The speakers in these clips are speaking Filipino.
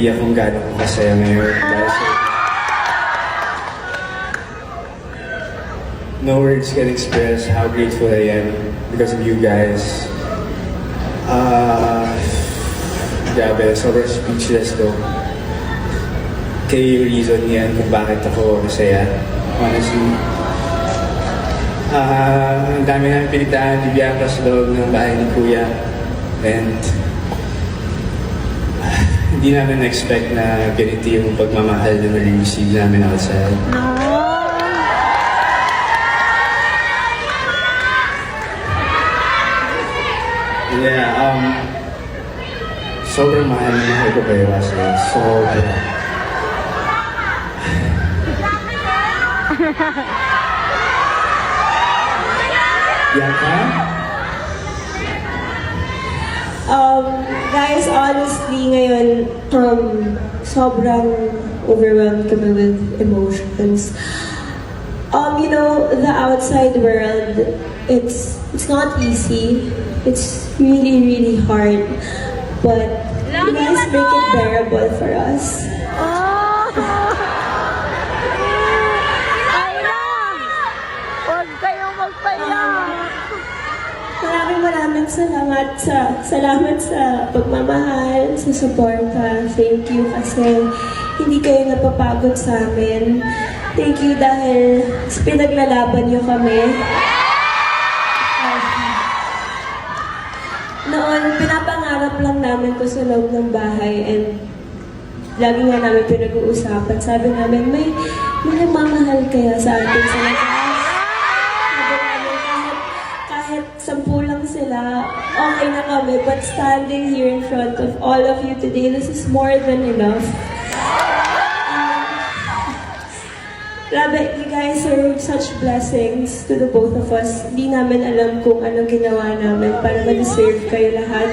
idea kung gaano ko kasaya ngayon. Dahil. No words can express how grateful I am because of you guys. Ah, grabe, sobrang speechless to. Kayo yung reason yan kung bakit ako masaya. Honestly. Ah, ang dami namin pinagdaan ni loob ng bahay ni Kuya. And hindi namin na-expect na ganito yung pagmamahal na nare-receive namin outside. Yeah, um, sobrang mahal na mahal ko kayo kasi sobrang. Bianca? Um, guys, honestly, ngayon, um, sobrang overwhelmed kami with emotions. Um, you know, the outside world, it's it's not easy. It's really, really hard. But you guys make it bearable for us. Na! Huwag kayong magpayak! Maraming maraming salamat sa salamat sa pagmamahal, sa suporta. Thank you kasi hindi kayo napapagod sa amin. Thank you dahil pinaglalaban niyo kami. Noon, pinapangarap lang namin to sa loob ng bahay and lagi nga namin pinag-uusapan. Sabi namin, may, may nagmamahal kaya sa atin sa labas. Sampu lang sila, okay na kami. But standing here in front of all of you today, this is more than enough. Grabe, you guys are such blessings to the both of us. Hindi namin alam kung anong ginawa namin para ma-deserve kayo lahat.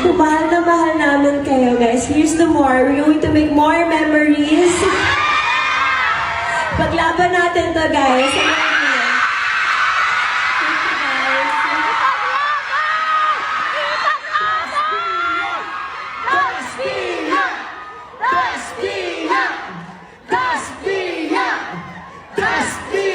So, mahal na mahal namin kayo, guys. Here's the more. We're going to make more memories. Paglaban natin to, guys. That's